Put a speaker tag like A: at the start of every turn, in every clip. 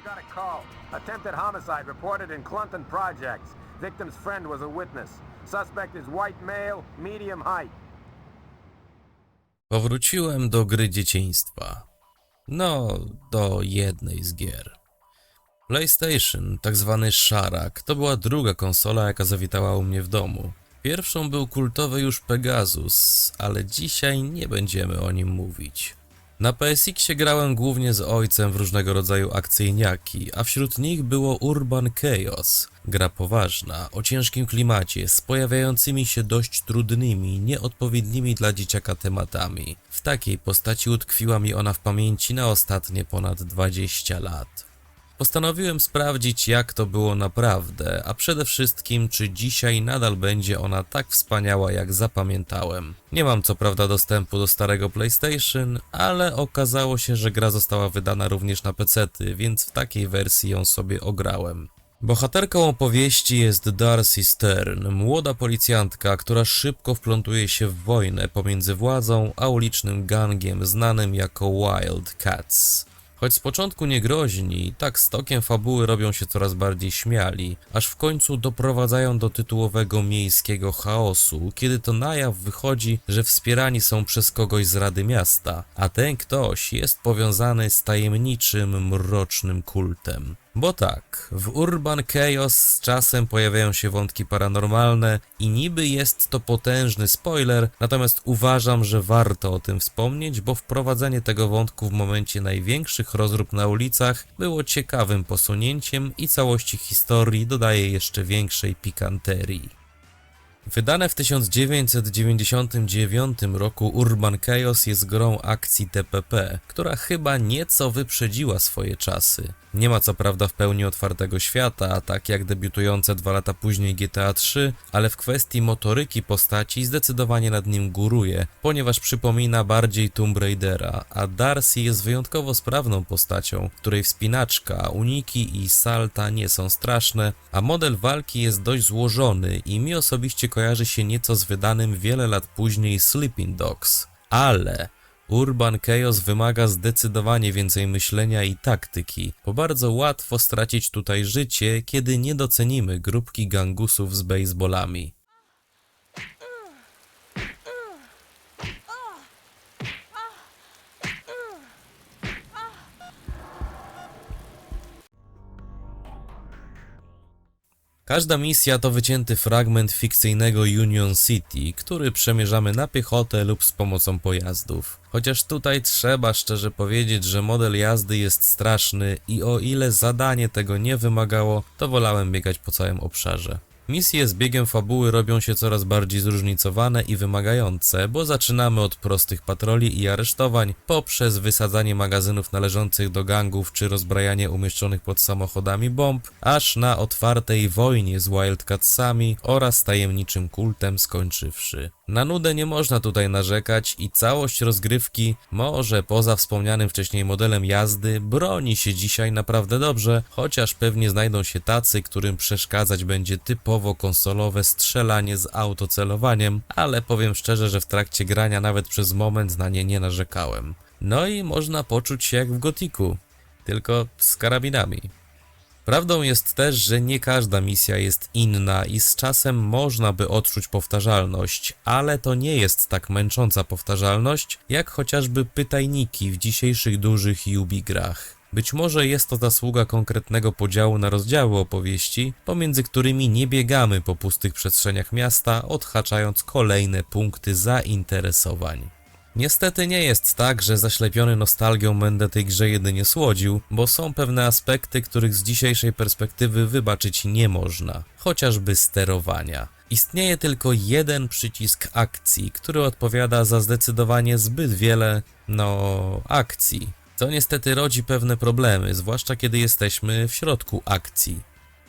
A: We got a call. Attempted homicide reported in Clunton Projects. Victim's friend was a witness. Suspect is white male, medium height.
B: Powróciłem do gry dzieciństwa. No, do jednej z gier. PlayStation, tak zwany szarak, to była druga konsola, jaka zawitała u mnie w domu. Pierwszą był kultowy już Pegasus, ale dzisiaj nie będziemy o nim mówić. Na PSX-ie grałem głównie z ojcem w różnego rodzaju akcyjniaki, a wśród nich było Urban Chaos. Gra poważna, o ciężkim klimacie, z pojawiającymi się dość trudnymi, nieodpowiednimi dla dzieciaka tematami. W takiej postaci utkwiła mi ona w pamięci na ostatnie ponad 20 lat. Postanowiłem sprawdzić, jak to było naprawdę, a przede wszystkim, czy dzisiaj nadal będzie ona tak wspaniała, jak zapamiętałem. Nie mam co prawda dostępu do starego PlayStation, ale okazało się, że gra została wydana również na PC-ty, więc w takiej wersji ją sobie ograłem. Bohaterką opowieści jest Darcy Stern, młoda policjantka, która szybko wplątuje się w wojnę pomiędzy władzą a ulicznym gangiem znanym jako Wild Cats. Choć z początku nie groźni, tak z tokiem fabuły robią się coraz bardziej śmiali, aż w końcu doprowadzają do tytułowego miejskiego chaosu, kiedy to na jaw wychodzi, że wspierani są przez kogoś z Rady Miasta, a ten ktoś jest powiązany z tajemniczym, mrocznym kultem. Bo tak, w Urban Chaos z czasem pojawiają się wątki paranormalne i niby jest to potężny spoiler, natomiast uważam, że warto o tym wspomnieć, bo wprowadzenie tego wątku w momencie największych rozrób na ulicach było ciekawym posunięciem i całości historii dodaje jeszcze większej pikanterii. Wydane w 1999 roku Urban Chaos jest grą akcji TPP, która chyba nieco wyprzedziła swoje czasy. Nie ma co prawda w pełni otwartego świata, tak jak debiutujące dwa lata później GTA 3, ale w kwestii motoryki postaci zdecydowanie nad nim góruje, ponieważ przypomina bardziej Tomb Raidera, a Darcy jest wyjątkowo sprawną postacią, której wspinaczka, uniki i salta nie są straszne, a model walki jest dość złożony i mi osobiście kojarzy się nieco z wydanym wiele lat później Sleeping Dogs. Ale Urban Chaos wymaga zdecydowanie więcej myślenia i taktyki, bo bardzo łatwo stracić tutaj życie, kiedy nie docenimy grupki gangusów z baseballami. Każda misja to wycięty fragment fikcyjnego Union City, który przemierzamy na piechotę lub z pomocą pojazdów. Chociaż tutaj trzeba szczerze powiedzieć, że model jazdy jest straszny i o ile zadanie tego nie wymagało, to wolałem biegać po całym obszarze. Misje z biegiem fabuły robią się coraz bardziej zróżnicowane i wymagające, bo zaczynamy od prostych patroli i aresztowań, poprzez wysadzanie magazynów należących do gangów czy rozbrajanie umieszczonych pod samochodami bomb, aż na otwartej wojnie z Wildcatsami oraz tajemniczym kultem skończywszy. Na nudę nie można tutaj narzekać i całość rozgrywki, może poza wspomnianym wcześniej modelem jazdy, broni się dzisiaj naprawdę dobrze, chociaż pewnie znajdą się tacy, którym przeszkadzać będzie typowo konsolowe strzelanie z autocelowaniem, ale powiem szczerze, że w trakcie grania nawet przez moment na nie nie narzekałem. No i można poczuć się jak w gotiku, tylko z karabinami. Prawdą jest też, że nie każda misja jest inna i z czasem można by odczuć powtarzalność, ale to nie jest tak męcząca powtarzalność, jak chociażby pytajniki w dzisiejszych dużych Ubi grach. Być może jest to zasługa konkretnego podziału na rozdziały opowieści, pomiędzy którymi nie biegamy po pustych przestrzeniach miasta, odhaczając kolejne punkty zainteresowań. Niestety nie jest tak, że zaślepiony nostalgią będę tej grze jedynie słodził, bo są pewne aspekty, których z dzisiejszej perspektywy wybaczyć nie można, chociażby sterowania. Istnieje tylko jeden przycisk akcji, który odpowiada za zdecydowanie zbyt wiele, no, akcji. To niestety rodzi pewne problemy, zwłaszcza kiedy jesteśmy w środku akcji.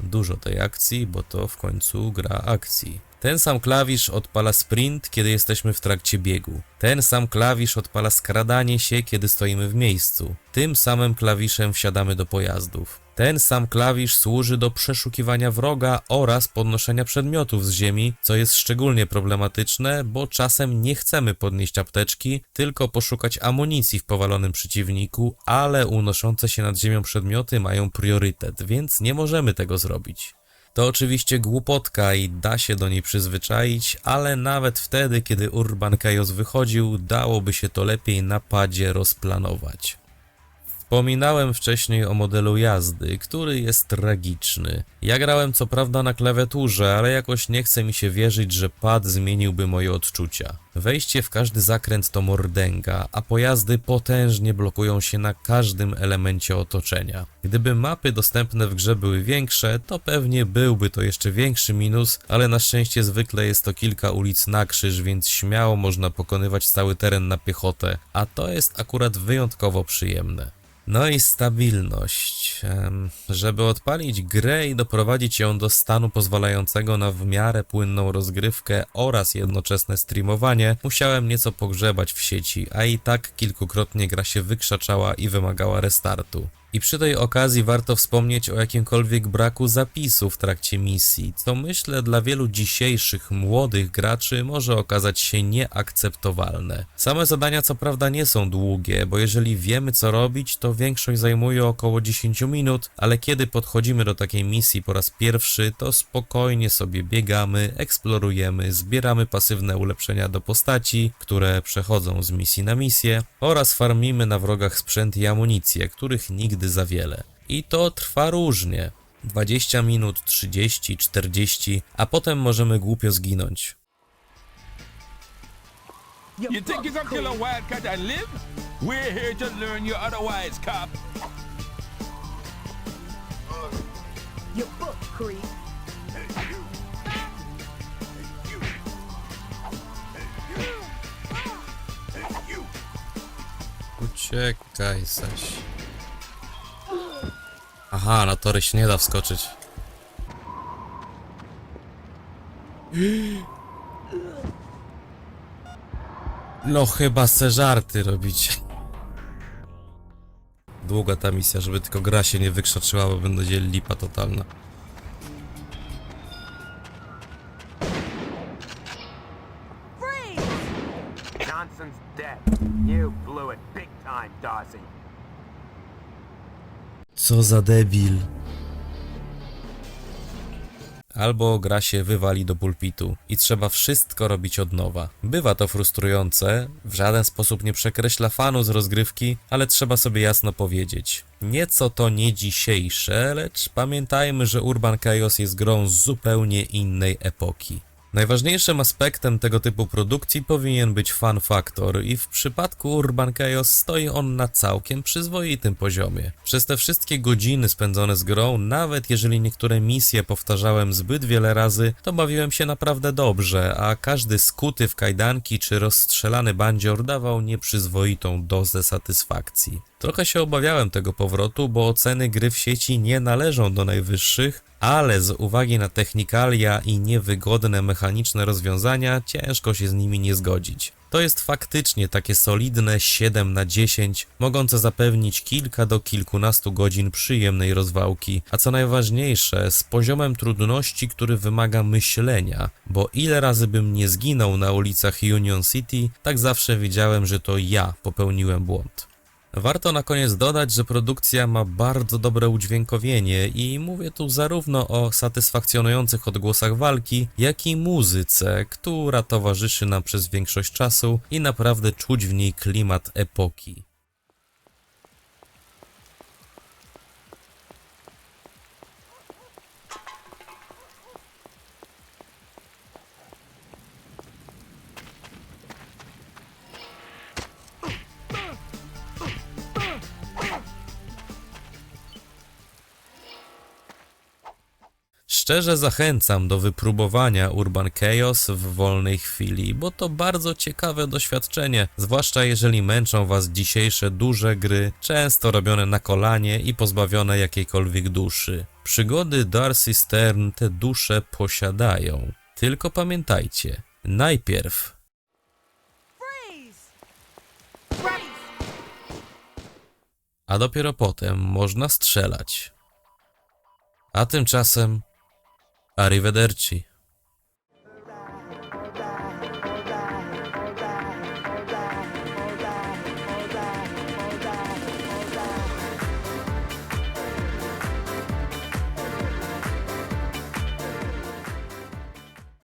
B: Dużo tej akcji, bo to w końcu gra akcji. Ten sam klawisz odpala sprint, kiedy jesteśmy w trakcie biegu. Ten sam klawisz odpala skradanie się, kiedy stoimy w miejscu. Tym samym klawiszem wsiadamy do pojazdów. Ten sam klawisz służy do przeszukiwania wroga oraz podnoszenia przedmiotów z ziemi, co jest szczególnie problematyczne, bo czasem nie chcemy podnieść apteczki, tylko poszukać amunicji w powalonym przeciwniku, ale unoszące się nad ziemią przedmioty mają priorytet, więc nie możemy tego zrobić. To oczywiście głupotka i da się do niej przyzwyczaić, ale nawet wtedy, kiedy Urban Chaos wychodził, dałoby się to lepiej na padzie rozplanować. Wspominałem wcześniej o modelu jazdy, który jest tragiczny. Ja grałem co prawda na klawiaturze, ale jakoś nie chce mi się wierzyć, że pad zmieniłby moje odczucia. Wejście w każdy zakręt to mordęga, a pojazdy potężnie blokują się na każdym elemencie otoczenia. Gdyby mapy dostępne w grze były większe, to pewnie byłby to jeszcze większy minus, ale na szczęście zwykle jest to kilka ulic na krzyż, więc śmiało można pokonywać cały teren na piechotę, a to jest akurat wyjątkowo przyjemne. No i stabilność. Żeby odpalić grę i doprowadzić ją do stanu pozwalającego na w miarę płynną rozgrywkę oraz jednoczesne streamowanie, musiałem nieco pogrzebać w sieci, a i tak kilkukrotnie gra się wykrzaczała i wymagała restartu. I przy tej okazji warto wspomnieć o jakimkolwiek braku zapisu w trakcie misji, co myślę dla wielu dzisiejszych młodych graczy może okazać się nieakceptowalne. Same zadania co prawda nie są długie, bo jeżeli wiemy co robić, to większość zajmuje około 10 minut, ale kiedy podchodzimy do takiej misji po raz pierwszy, to spokojnie sobie biegamy, eksplorujemy, zbieramy pasywne ulepszenia do postaci, które przechodzą z misji na misję oraz farmimy na wrogach sprzęt i amunicję, których nigdy za wiele. I to trwa różnie. 20 minut, 30, 40, a potem możemy głupio zginąć.
C: You think you gonna kill a wildcat and live? We're here to learn you otherwise, cop.
D: Your book, creep.
B: Uciekaj, Saś. Aha, na tory się nie da wskoczyć. No chyba se żarty robicie. Długa ta misja, żeby tylko gra się nie wykrzaczyła, bo będzie lipa totalna. Co za debil. Albo gra się wywali do pulpitu i trzeba wszystko robić od nowa. Bywa to frustrujące, w żaden sposób nie przekreśla fanu z rozgrywki, ale trzeba sobie jasno powiedzieć. Nieco to nie dzisiejsze, lecz pamiętajmy, że Urban Chaos jest grą z zupełnie innej epoki. Najważniejszym aspektem tego typu produkcji powinien być fan factor i w przypadku Urban Chaos stoi on na całkiem przyzwoitym poziomie. Przez te wszystkie godziny spędzone z grą, nawet jeżeli niektóre misje powtarzałem zbyt wiele razy, to bawiłem się naprawdę dobrze, a każdy skuty w kajdanki czy rozstrzelany bandzior dawał nieprzyzwoitą dozę satysfakcji. Trochę się obawiałem tego powrotu, bo oceny gry w sieci nie należą do najwyższych, ale z uwagi na technikalia i niewygodne mechaniczne rozwiązania ciężko się z nimi nie zgodzić. To jest faktycznie takie solidne 7 na 10, mogące zapewnić kilka do kilkunastu godzin przyjemnej rozwałki, a co najważniejsze, z poziomem trudności, który wymaga myślenia, bo ile razy bym nie zginął na ulicach Union City, tak zawsze wiedziałem, że to ja popełniłem błąd. Warto na koniec dodać, że produkcja ma bardzo dobre udźwiękowienie i mówię tu zarówno o satysfakcjonujących odgłosach walki, jak i muzyce, która towarzyszy nam przez większość czasu i naprawdę czuć w niej klimat epoki. Szczerze zachęcam do wypróbowania Urban Chaos w wolnej chwili, bo to bardzo ciekawe doświadczenie, zwłaszcza jeżeli męczą Was dzisiejsze duże gry, często robione na kolanie i pozbawione jakiejkolwiek duszy. Przygody Darcy Stern te dusze posiadają. Tylko pamiętajcie, najpierw a dopiero potem można strzelać. A tymczasem arrivederci.